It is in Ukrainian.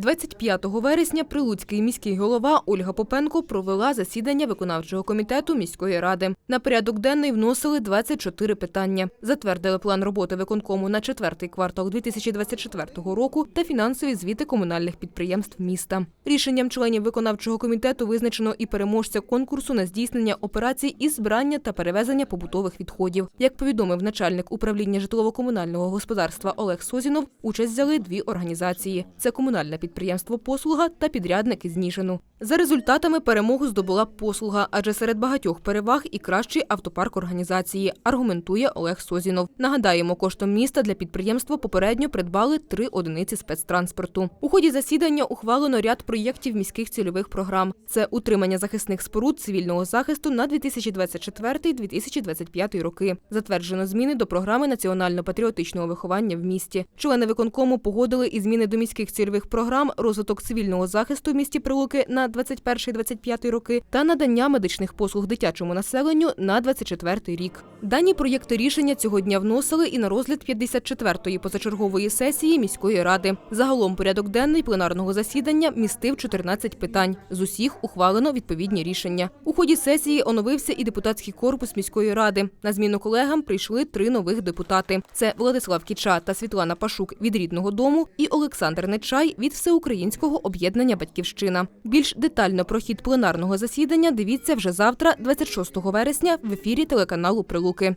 25 вересня прилуцький міський голова Ольга Попенко провела засідання виконавчого комітету міської ради. На порядок денний вносили 24 питання. Затвердили план роботи виконкому на четвертий квартал 2024 року та фінансові звіти комунальних підприємств міста. Рішенням членів виконавчого комітету визначено і переможця конкурсу на здійснення операцій із збирання та перевезення побутових відходів. Як повідомив начальник управління житлово-комунального господарства Олег Созінов, участь взяли дві організації: це комунальне підприємство Послуга та підрядник із Ніжину. За результатами перемогу здобула послуга, адже серед багатьох переваг і кращий автопарк організації, аргументує Олег Созінов. Нагадаємо, коштом міста для підприємства попередньо придбали три одиниці спецтранспорту. У ході засідання ухвалено ряд проєктів міських цільових програм. Це утримання захисних споруд цивільного захисту на 2024-2025 роки. Затверджено зміни до програми національно-патріотичного виховання в місті. Члени виконкому погодили і зміни до міських цільових програм, розвиток цивільного захисту в місті Прилуки на 21-25 роки та надання медичних послуг дитячому населенню на 24 рік. Дані проєкти рішення цього дня вносили і на розгляд 54-ї позачергової сесії міської ради. Загалом порядок денний пленарного засідання містив 14 питань. З усіх ухвалено відповідні рішення. У ході сесії оновився і депутатський корпус міської ради. На зміну колегам прийшли три нових депутати: це Владислав Кіча та Світлана Пашук від рідного дому і Олександр Нечай від Всеукраїнського об'єднання Батьківщина. Більш детально про хід пленарного засідання дивіться вже завтра, 26 вересня, в ефірі телеканалу Прилуки.